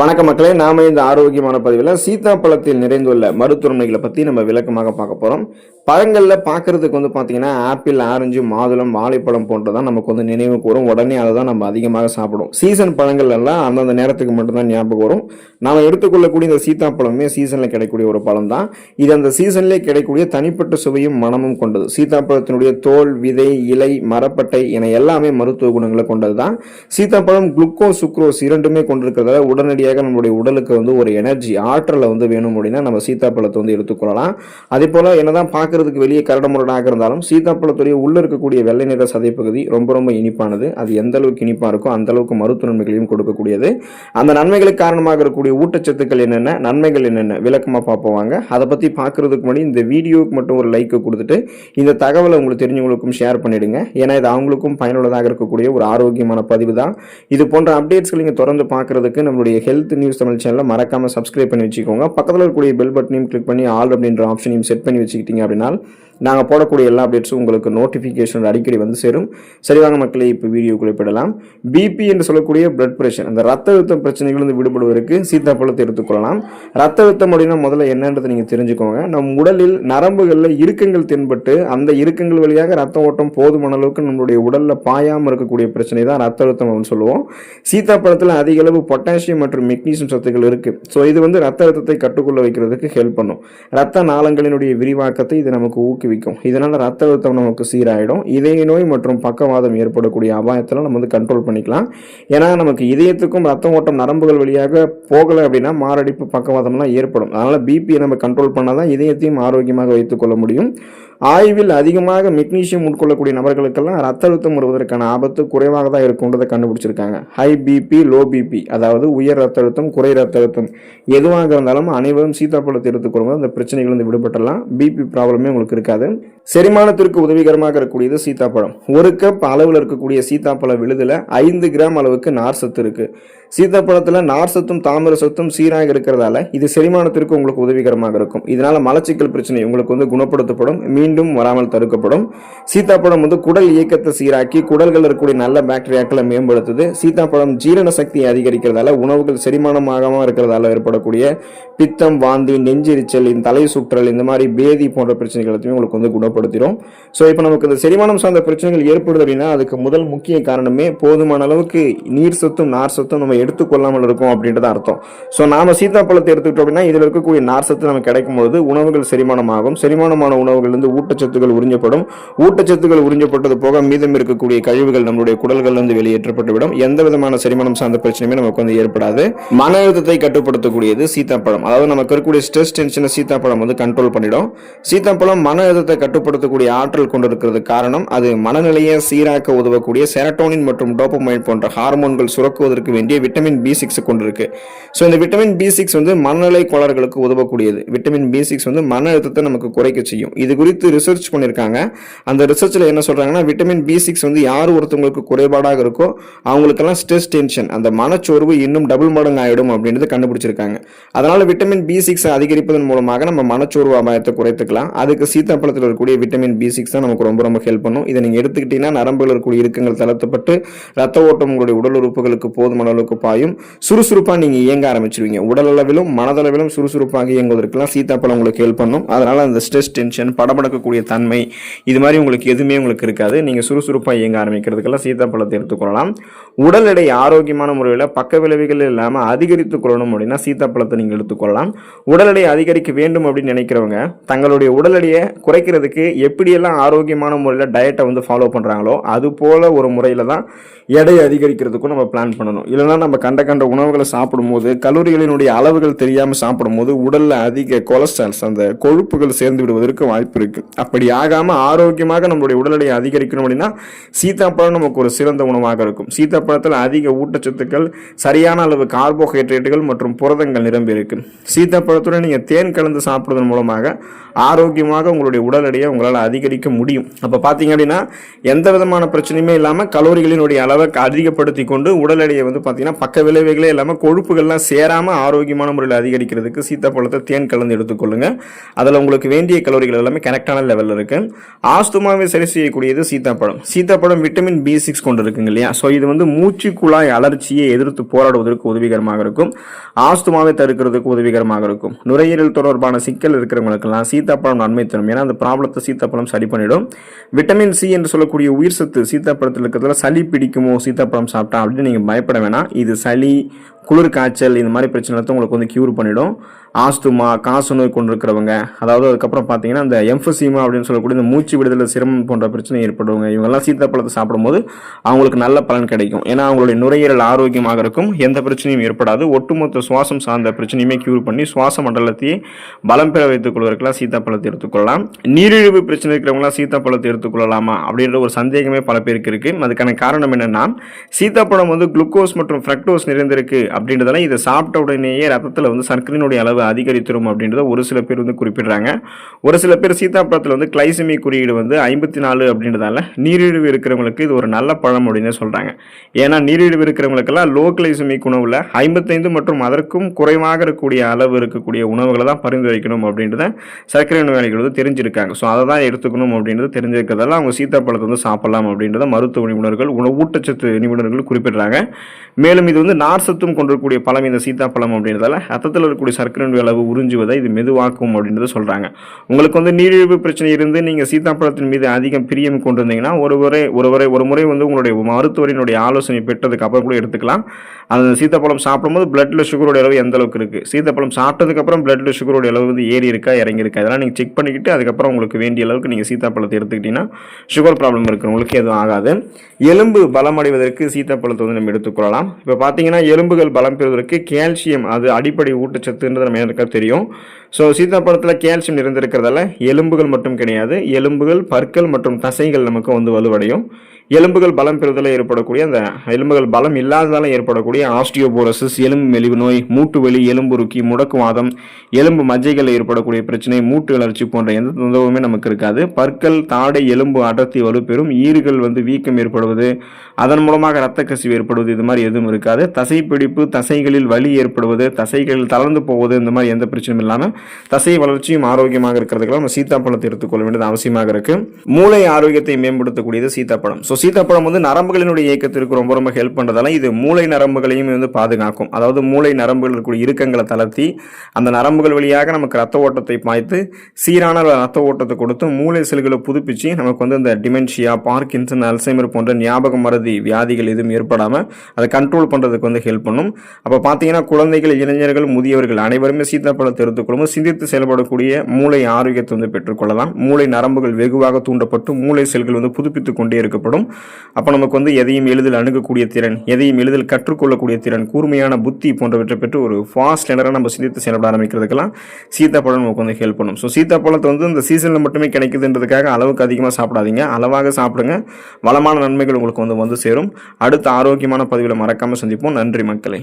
வணக்க மக்களே நாம இந்த ஆரோக்கியமான பதிவில் சீதாப்பழத்தில் நிறைந்துள்ள மருத்துவமனைகளை பற்றி நம்ம விளக்கமாக பார்க்க போகிறோம் பழங்களில் பார்க்கறதுக்கு வந்து பார்த்தீங்கன்னா ஆப்பிள் ஆரஞ்சு மாதுளம் வாழைப்பழம் போன்றதான் நமக்கு வந்து நினைவுக்கு வரும் உடனே அதை தான் நம்ம அதிகமாக சாப்பிடுவோம். சீசன் பழங்கள் எல்லாம் அந்தந்த நேரத்துக்கு மட்டும்தான் ஞாபகம் வரும். நாம் எடுத்துக்கொள்ளக்கூடிய இந்த சீத்தாப்பழமே சீசனில் கிடைக்கக்கூடிய ஒரு பழம் தான் இது அந்த சீசன்லேயே கிடைக்கக்கூடிய தனிப்பட்ட சுவையும் மனமும் கொண்டது. சீத்தாப்பழத்தினுடைய தோல் விதை இலை மரப்பட்டை என எல்லாமே மருத்துவ குணங்களை கொண்டது தான் சீத்தாப்பழம் குளுக்கோஸ் சுக்ரோஸ் இரண்டுமே கொண்டிருக்கிறதால உடனடியாக நம்மளுடைய உடலுக்கு வந்து ஒரு எனர்ஜி ஆற்றலை வந்து வேணும் அப்படின்னா நம்ம சீத்தாப்பழத்தை வந்து எடுத்துக்கொள்ளலாம். அதே போல் என்னதான் பார்க்கறதுக்கு வெளியே கரடமுரடாக இருந்தாலும் சீதாப்பழத்துடைய உள்ளே இருக்கக்கூடிய வெள்ளை நிற சதைப்பகுதி ரொம்ப ரொம்ப இனிப்பானது. அது எந்த அளவுக்கு இனிப்பாக இருக்கோ அந்த அளவுக்கு மருத்துவ நன்மைகளையும் கொடுக்கக்கூடியது. அந்த நன்மைகளுக்கு காரணமாக இருக்கக்கூடிய ஊட்டச்சத்துக்கள் என்னென்ன நன்மைகள் என்னென்ன? விளக்கமாக பார்ப்போவாங்க அதை பற்றி பார்க்குறதுக்கு முன்னாடி இந்த வீடியோவுக்கு மட்டும் ஒரு லைக் கொடுத்துட்டு இந்த தகவலை உங்களுக்கு தெரிஞ்சவங்களுக்கும் ஷேர் பண்ணிடுங்க. ஏன்னா இது அவங்களுக்கும் பயனுள்ளதாக இருக்கக்கூடிய ஒரு ஆரோக்கியமான பதிவு தான். இது போன்ற அப்டேட்ஸ்களை நீங்கள் தொடர்ந்து பார்க்கறதுக்கு நம்மளுடைய ஹெல்த் நியூஸ் தமிழ் சேனலை மறக்காம சப்ஸ்கிரைப் பண்ணி வச்சுக்கோங்க. பக்கத்தில் இருக்கக்கூடிய பெல் பட்டனையும் கிளிக் பண்ணி ஆல் அப்படின்ற ஆப்ஷனையும் செட் பண்ணி வச்சுக்கிட்டீங்க அப்படின்னா நாங்கள் போடக்கூடிய எல்லா அப்டேட்ஸும் உங்களுக்கு நோட்டிஃபிகேஷன் அடிக்கடி வந்து சேரும். சரிவாங்க மக்களை இப்போ வீடியோக்குள்ளே போயிடலாம். பிபி என்று சொல்லக்கூடிய பிளட் பிரஷர் அந்த ரத்த அழுத்தம் பிரச்சனைகளிலிருந்து விடுபடுவதற்கு சீத்தாப்பழத்தை எடுத்துக்கொள்ளலாம் ரத்த அழுத்தம் அப்படின்னா முதல்ல என்னன்றது நீங்கள் தெரிஞ்சுக்கோங்க. நம் உடலில் நரம்புகளில் இறுக்கங்கள் தென்பட்டு அந்த இறுக்கங்கள் வழியாக ரத்த ஓட்டம் போதுமான அளவுக்கு நம்மளுடைய உடலில் பாயாமல் இருக்கக்கூடிய பிரச்சனை தான் ரத்த அழுத்தம் அப்படின்னு சொல்லுவோம். சீத்தாப்பழத்தில் அதிக அளவு பொட்டாசியம் மற்றும் மெக்னீசியம் சத்துக்கள் இருக்குது ஸோ இது வந்து ரத்த அழுத்தத்தை கட்டுக்குள்ள வைக்கிறதுக்கு ஹெல்ப் பண்ணும். ரத்த நாளங்களினுடைய விரிவாக்கத்தை இது நமக்கு ஊக்குவிக்கும். இதனால் ரத்த அழுத்தம் நமக்கு சீராயிடும். இதய நோய் மற்றும் பக்கவாதம் ஏற்படக்கூடிய அபாயத்தில் நம்ம வந்து கண்ட்ரோல் பண்ணிக்கலாம். ஏன்னா நமக்கு இதயத்துக்கும் ரத்த ஓட்டம் நரம்புகள் வழியாக போகலை அப்படின்னா மாரடைப்பு பக்கவாதம்லாம் ஏற்படும். அதனால் பிபியை நம்ம கண்ட்ரோல் பண்ணால் தான் இதயத்தையும் ஆரோக்கியமாக வைத்துக்கொள்ள முடியும். ஆய்வில் அதிகமாக மெக்னீஷியம் உட்கொள்ளக்கூடிய நபர்களுக்கெல்லாம் ரத்த அழுத்தம் வருவதற்கான ஆபத்து குறைவாக தான் இருக்குன்றதை கண்டுபிடிச்சிருக்காங்க ஹை பிபி லோ பிபி அதாவது உயர் ரத்த அழுத்தம் குறை ரத்த அழுத்தம். எதுவாக இருந்தாலும் அனைவரும் சீத்தாப்பழத்தை எடுத்துக்கொள்ளும்போது அந்த பிரச்சனைகள் வந்து விடுபட்டலாம் பிபி ப்ராப்ளமே உங்களுக்கு இருக்காது. செரிமானத்திற்கு உதவிகரமாக இருக்கக்கூடியது சீத்தாப்பழம். ஒரு கப் அளவில் இருக்கக்கூடிய சீத்தாப்பழ விழுதில் ஐந்து கிராம் அளவுக்கு நார் சத்து இருக்குது சீத்தாப்பழத்தில் நார் சத்தும் தாமிர சத்தும் சீராக இருக்கிறதால இது செரிமானத்திற்கு உங்களுக்கு உதவிகரமாக இருக்கும். இதனால் மலச்சிக்கல் பிரச்சனை உங்களுக்கு வந்து குணப்படுத்தப்படும் மீண்டும் வராமல் தடுக்கப்படும். சீத்தாப்பழம் வந்து குடல் இயக்கத்தை சீராக்கி குடல்கள் இருக்கக்கூடிய நல்ல பாக்டீரியாக்களை மேம்படுத்துது. சீத்தாப்பழம் ஜீரண சக்தியை அதிகரிக்கிறதால உணவுகள் செரிமானமாகாம இருக்கிறதால ஏற்படக்கூடிய பித்தம் வாந்தி நெஞ்செரிச்சல் தலை சுற்றல் இந்த மாதிரி பேதி போன்ற பிரச்சனைகள் உங்களுக்கு வந்து ஏற்படுத்திடும் ஸோ இப்போ நமக்கு இந்த செரிமானம் சார்ந்த பிரச்சனைகள் ஏற்படுது அப்படின்னா அதுக்கு முதல் முக்கிய காரணமே போதுமான அளவுக்கு நீர் சத்தும் நார் சத்தும் நம்ம எடுத்துக்கொள்ளாமல் இருக்கும் அப்படின்றது அர்த்தம். ஸோ நாம சீத்தாப்பழத்தை எடுத்துக்கிட்டோம் அப்படின்னா இதில் இருக்கக்கூடிய நார் சத்து நமக்கு கிடைக்கும் பொழுது உணவுகள் செரிமானமாகும். செரிமானமான உணவுகள் இருந்து ஊட்டச்சத்துக்கள் உறிஞ்சப்படும். ஊட்டச்சத்துக்கள் உறிஞ்சப்பட்டது போக மீதம் இருக்கக்கூடிய கழிவுகள் நம்மளுடைய குடல்கள்லேருந்து வெளியேற்றப்பட்டு விடும். எந்த விதமான செரிமானம் சார்ந்த பிரச்சனையுமே நமக்கு வந்து ஏற்படாது. மன அழுத்தத்தை கட்டுப்படுத்தக்கூடியது சீத்தாப்பழம். அதாவது நமக்கு இருக்கக்கூடிய ஸ்ட்ரெஸ் டென்ஷனை சீத்தாப்பழம் வந்து கண்ட்ரோல் பண்ணிடும். சீத்தாப்பழம் மன அழுத்தத்தை கட்டு கட்டுப்படுத்தக்கூடிய ஆற்றல் கொண்டிருக்கிறது காரணம் அது மனநிலையை சீராக்க உதவக்கூடிய செரட்டோனின் மற்றும் டோப்பமைன் போன்ற ஹார்மோன்கள் சுரக்குவதற்கு வேண்டிய விட்டமின் பி சிக்ஸ் கொண்டிருக்கு. ஸோ இந்த விட்டமின் பி சிக்ஸ் வந்து மனநிலை கோளாறுகளுக்கு உதவக்கூடியது. விட்டமின் பி சிக்ஸ் வந்து மன அழுத்தத்தை நமக்கு குறைக்க செய்யும். இது குறித்து ரிசர்ச் பண்ணியிருக்காங்க அந்த ரிசர்ச்சில் என்ன சொல்றாங்கன்னா விட்டமின் பி சிக்ஸ் வந்து யார் ஒருத்தவங்களுக்கு குறைபாடாக இருக்கோ அவங்களுக்கெல்லாம் ஸ்ட்ரெஸ் டென்ஷன் அந்த மனச்சோர்வு இன்னும் டபுள் மடங்கு ஆகிடும் அப்படின்றது கண்டுபிடிச்சிருக்காங்க. அதனால விட்டமின் பி சிக்ஸ் அதிகரிப்பதன் மூலமாக நம்ம மனச்சோர்வு அபாயத்தை குறைத்துக்கலாம். அதுக்கு சீத்தாப்பழத்தில் இருக்கக்கூடிய இருக்கக்கூடிய விட்டமின் பி சிக்ஸ் தான் நமக்கு ரொம்ப ரொம்ப ஹெல்ப் பண்ணும். இதை நீங்கள் எடுத்துக்கிட்டீங்கன்னா நரம்புகள் இருக்கக்கூடிய இறுக்கங்கள் தளர்த்தப்பட்டு ரத்த ஓட்டம் உங்களுடைய உடல் உறுப்புகளுக்கு போதுமான அளவுக்கு பாயும். சுறுசுறுப்பாக நீங்கள் இயங்க ஆரம்பிச்சிருவீங்க. உடல் அளவிலும் மனதளவிலும் சுறுசுறுப்பாக இயங்குவதற்கெல்லாம் சீத்தாப்பழம் உங்களுக்கு ஹெல்ப் பண்ணும். அதனால் அந்த ஸ்ட்ரெஸ் டென்ஷன் படபடக்கக்கூடிய தன்மை இது மாதிரி உங்களுக்கு எதுவுமே உங்களுக்கு இருக்காது. நீங்கள் சுறுசுறுப்பாக இயங்க ஆரம்பிக்கிறதுக்கெல்லாம் சீத்தாப்பழத்தை எடுத்துக்கொள்ளலாம் உடல் எடை ஆரோக்கியமான முறையில் பக்க விளைவுகள் இல்லாமல் அதிகரித்துக் கொள்ளணும் அப்படின்னா சீத்தாப்பழத்தை நீங்கள் எடுத்துக்கொள்ளலாம் உடல் எடை அதிகரிக்க வேண்டும் அப்படின்னு நினைக்கிறவங்க தங்களுடைய உடல் எடையை குறைக்கிறதுக்கு எப்படியெல்லாம் ஆரோக்கியமான முறையில் டயட்டை வந்து ஃபாலோ பண்ணுறாங்களோ அது போல் ஒரு முறையில் தான் எடை அதிகரிக்கிறதுக்கும் நம்ம பிளான் பண்ணணும். இல்லைன்னா நம்ம கண்ட கண்ட உணவுகளை சாப்பிடும்போது கலோரிகளினுடைய அளவுகள் தெரியாமல் சாப்பிடும்போது உடலில் அதிக கொலஸ்ட்ரால்ஸ் அந்த கொழுப்புகள் சேர்ந்து விடுவதற்கு வாய்ப்பு இருக்குது அப்படி ஆகாமல் ஆரோக்கியமாக நம்மளுடைய உடல் எடையை அதிகரிக்கணும் அப்படின்னா சீத்தாப்பழம் நமக்கு ஒரு சிறந்த உணவாக இருக்கும். சீத்தாப்பழத்தில் அதிக ஊட்டச்சத்துக்கள் சரியான அளவு கார்போஹைட்ரேட்டுகள் மற்றும் புரதங்கள் நிரம்பி இருக்கு. சீத்தாப்பழத்துடன் நீங்கள் தேன் கலந்து சாப்பிடுவதன் மூலமாக ஆரோக்கியமாக உங்களுடைய உடல் எடையை உங்களால் அதிகரிக்க முடியும். அப்போ பார்த்தீங்க அப்படின்னா எந்த விதமான பிரச்சனையுமே இல்லாமல் கலோரிகளினுடைய அளவை அதிகப்படுத்தி கொண்டு உடல் எடையை வந்து பார்த்தீங்கன்னா பக்க விளைவுகளே இல்லாமல் கொழுப்புகள்லாம் சேராமல் ஆரோக்கியமான முறையில் அதிகரிக்கிறதுக்கு சீத்தாப்பழத்தை தேன் கலந்து எடுத்துக்கொள்ளுங்க அதில் உங்களுக்கு வேண்டிய கலோரிகள் எல்லாமே கரெக்டான லெவலில் இருக்குது ஆஸ்துமாவை சரி செய்யக்கூடியது சீத்தாப்பழம். சீத்தாப்பழம் விட்டமின் பி சிக்ஸ் கொண்டு இருக்குங்க இல்லையா? ஸோ இது வந்து மூச்சு குழாய் அலர்ச்சியை எதிர்த்து போராடுவதற்கு உதவிகரமாக இருக்கும். ஆஸ்துமாவை தடுக்கிறதுக்கு உதவிகரமாக இருக்கும். நுரையீரல் தொடர்பான சிக்கல் இருக்கிறவங்களுக்கெல்லாம் சீத்தாப்பழம் நன்மை தரும் ஏன்னா அந்த ப்ராப்ளத்தை சீத்தாப்பழம் சரி பண்ணிடும். விட்டமின் சி என்று சொல்லக்கூடிய உயிர் சத்து சீத்தாப்பழத்தில் இருக்கிறதுல சளி பிடிக்குமோ சீத்தாப்பழம் சாப்பிட்டா அப்படின்னு நீங்கள் பயப்பட வேணாம். இது சளி குளிர் காய்ச்சல் இந்த மாதிரி பிரச்சனை உங்களுக்கு வந்து க்யூர் பண்ணிடும். ஆஸ்துமா காசு நோய் கொண்டு இருக்கிறவங்க அதாவது அதுக்கப்புறம் பார்த்தீங்கன்னா இந்த எம்ஃபசீமா அப்படின்னு சொல்லக்கூடிய இந்த மூச்சு விடுதலை சிரமம் போன்ற பிரச்சனை ஏற்படுவாங்க. இவங்கெல்லாம் சீத்தாப்பழத்தை சாப்பிடும்போது அவங்களுக்கு நல்ல பலன் கிடைக்கும். ஏன்னா அவங்களுடைய நுரையீரல் ஆரோக்கியமாக இருக்கும். எந்த பிரச்சனையும் ஏற்படாது. ஒட்டுமொத்த சுவாசம் சார்ந்த பிரச்சனையுமே க்யூர் பண்ணி சுவாச மண்டலத்தையே பலம் பெற வைத்துக் கொள்வதற்கெல்லாம் சீத்தாப்பழத்தை எடுத்துக்கொள்ளலாம். நீரிழிவு பிரச்சனை இருக்கிறவங்களாம் சீத்தாப்பழத்தை எடுத்துக்கொள்ளலாமா அப்படின்ற ஒரு சந்தேகமே பல பேருக்கு இருக்குது அதுக்கான காரணம் என்னென்னா சீத்தாப்பழம் வந்து குளுக்கோஸ் மற்றும் ஃப்ரக்டோஸ் நிறைந்திருக்கு அப்படின்றதெல்லாம் இதை சாப்பிட்ட உடனேயே ரத்தத்தில் வந்து சர்க்கரையினுடைய அளவு அதிகரித்திரும் அப்படின்றத ஒரு சில பேர் வந்து குறிப்பிடுறாங்க. ஒரு சில பேர் சீத்தாப்பழத்தில் வந்து கிளைசமி குறியீடு வந்து ஐம்பத்தி நாலு அப்படின்றதால நீரிழிவு இருக்கிறவங்களுக்கு இது ஒரு நல்ல பழம் அப்படின்னு சொல்கிறாங்க ஏன்னா நீரிழிவு இருக்கிறவங்களுக்கெல்லாம் லோ கிளைசமிக் உணவில் ஐம்பத்தைந்து மற்றும் அதற்கும் குறைவாக இருக்கக்கூடிய அளவு இருக்கக்கூடிய உணவுகளை தான் பரிந்துரைக்கணும் அப்படின்றத சர்க்கரை நோயாளிகள் வந்து தெரிஞ்சிருக்காங்க. ஸோ அதை தான் எடுத்துக்கணும் அப்படின்றது தெரிஞ்சிருக்கிறதால அவங்க சீத்தாப்பழத்தை வந்து சாப்பிடலாம் அப்படின்றத மருத்துவ நிபுணர்கள் உணவு ஊட்டச்சத்து நிபுணர்கள் குறிப்பிடுறாங்க. மேலும் இது வந்து நார் சத்தும் கொண்டிருக்கக்கூடிய பழம் இந்த சீத்தாப்பழம் அப்படின்றதால ரத்தத்தில் இருக்கக்கூடிய சர்க்கரை அளவு உறிஞ்சுவதை இது மெதுவாக்கும் அப்படின்றத சொல்கிறாங்க உங்களுக்கு வந்து நீரிழிவு பிரச்சனை இருந்து நீங்கள் சீத்தாப்பழத்தின் மீது அதிகம் பிரியம் கொண்டிருந்தீங்கன்னா ஒரு முறை ஒரு முறை ஒரு முறை வந்து உங்களுடைய மருத்துவரினுடைய ஆலோசனை பெற்றதுக்கு அப்புறம் கூட எடுத்துக்கலாம். அந்த சீத்தாப்பழம் சாப்பிடும்போது பிளட்டில் சுகருடைய அளவு எந்த அளவுக்கு இருக்குது சீத்தாப்பழம் சாப்பிட்டதுக்கப்புறம் பிளட்டில் சுகருடைய அளவு வந்து ஏறி இருக்கா இறங்கி இருக்கா? அதெல்லாம் நீங்கள் செக் பண்ணிக்கிட்டு அதுக்கப்புறம் உங்களுக்கு வேண்டிய அளவுக்கு நீங்கள் சீத்தாப்பழத்தை எடுத்துக்கிட்டீங்கன்னா சுகர் ப்ராப்ளம் இருக்கிறவங்களுக்கு எதுவும் ஆகாது. எலும்பு பலமடைவதற்கு சீத்தாப்பழத்தை வந்து நம்ம எடுத்துக்கொள்ளலாம் இப்போ பார்த்தீங்கன்னா எலும்புகள் பலம் பெறுவதற்கு கால்சியம் அது அடிப்படை ஊட்டச்சத்துன்றது நம்ம எனக்கு தெரியும். ஸோ சீத்தாப்பழத்தில் கால்சியம் இருந்திருக்கிறதால எலும்புகள் மட்டும் கிடையாது. எலும்புகள் பற்கள் மற்றும் தசைகள் நமக்கு வந்து வலுவடையும். எலும்புகள் பலம் பெறுதல ஏற்படக்கூடிய அந்த எலும்புகள் பலம் இல்லாததால ஏற்படக்கூடிய ஆஸ்டியோபோரசிஸ் எலும்பு மெலிவு நோய் மூட்டு வலி எலும்புருக்கி முடக்குவாதம் எலும்பு மஜ்ஜைகள் ஏற்படக்கூடிய பிரச்சனை மூட்டு வளர்ச்சி போன்ற எந்த தொந்தரவுமே நமக்கு இருக்காது. பற்கள் தாடை எலும்பு அடர்த்தி வலுப்பெறும். ஈறுகள் வந்து வீக்கம் ஏற்படுவது அதன் மூலமாக இரத்த கசிவு ஏற்படுவது இது மாதிரி எதுவும் இருக்காது. தசைப்பிடிப்பு தசைகளில் வலி ஏற்படுவது தசைகளில் தளர்ந்து போவது இந்த மாதிரி எந்த பிரச்சனையும் இல்லாமல் தசை வளர்ச்சியும் ஆரோக்கியமாக இருக்கிறதுக்கு நம்ம சீத்தாப்பழத்தை எடுத்துக்கொள்ள வேண்டியது அவசியமாக இருக்குது மூளை ஆரோக்கியத்தை மேம்படுத்தக்கூடியது சீத்தாப்பழம். ஸோ சீத்தாப்பழம் வந்து நரம்புகளினுடைய இயக்கத்திற்கு ரொம்ப ரொம்ப ஹெல்ப் பண்ணுறதால இது மூளை நரம்புகளையும் வந்து பாதுகாக்கும். அதாவது மூளை நரம்புகள் இருக்கக்கூடிய இறுக்கங்களை தளர்த்தி அந்த நரம்புகள் வழியாக நமக்கு ரத்த ஓட்டத்தை பாய்த்து சீரான ரத்த ஓட்டத்தை கொடுத்து மூளை செல்களை புதுப்பிச்சு நமக்கு வந்து இந்த டிமென்ஷியா பார்க்கின்சன் அல்சைமர் போன்ற ஞாபக மருதி வியாதிகள் எதுவும் ஏற்படாமல் அதை கண்ட்ரோல் பண்ணுறதுக்கு வந்து ஹெல்ப் பண்ணும். அப்போ பார்த்தீங்கன்னா குழந்தைகள் இளைஞர்கள் முதியவர்கள் அனைவருமே சீத்தாப்பழத்தை எடுத்துக்கொள்ளும் சிந்தித்து செயல்படக்கூடிய மூளை ஆரோக்கியத்தை வந்து பெற்றுக்கொள்ளலாம். மூளை நரம்புகள் வெகுவாக தூண்டப்பட்டு மூளை செல்கள் வந்து புதுப்பித்துக் கொண்டே இருக்கப்படும். அப்போ நமக்கு வந்து எதையும் எளிதில் அணுகக்கூடிய திறன் எதையும் எளிதில் கற்றுக்கொள்ளக்கூடிய திறன் கூர்மையான புத்தி போன்றவற்றை பெற்று ஒரு ஃபாஸ்ட் லெனராக நம்ம சிந்தித்து செயல்பட ஆரம்பிக்கிறதுக்கெல்லாம் சீத்தாப்பழம் நமக்கு வந்து ஹெல்ப் பண்ணும். ஸோ சீத்தாப்பழத்தை வந்து இந்த சீசனில் மட்டுமே கிடைக்குதுன்றதுக்காக அளவுக்கு அதிகமாக சாப்பிடாதீங்க. அளவாக சாப்பிடுங்க. வளமான நன்மைகள் உங்களுக்கு வந்து வந்து சேரும். அடுத்த ஆரோக்கியமான பதிவில் மறக்காமல் சந்திப்போம். நன்றி மக்களை.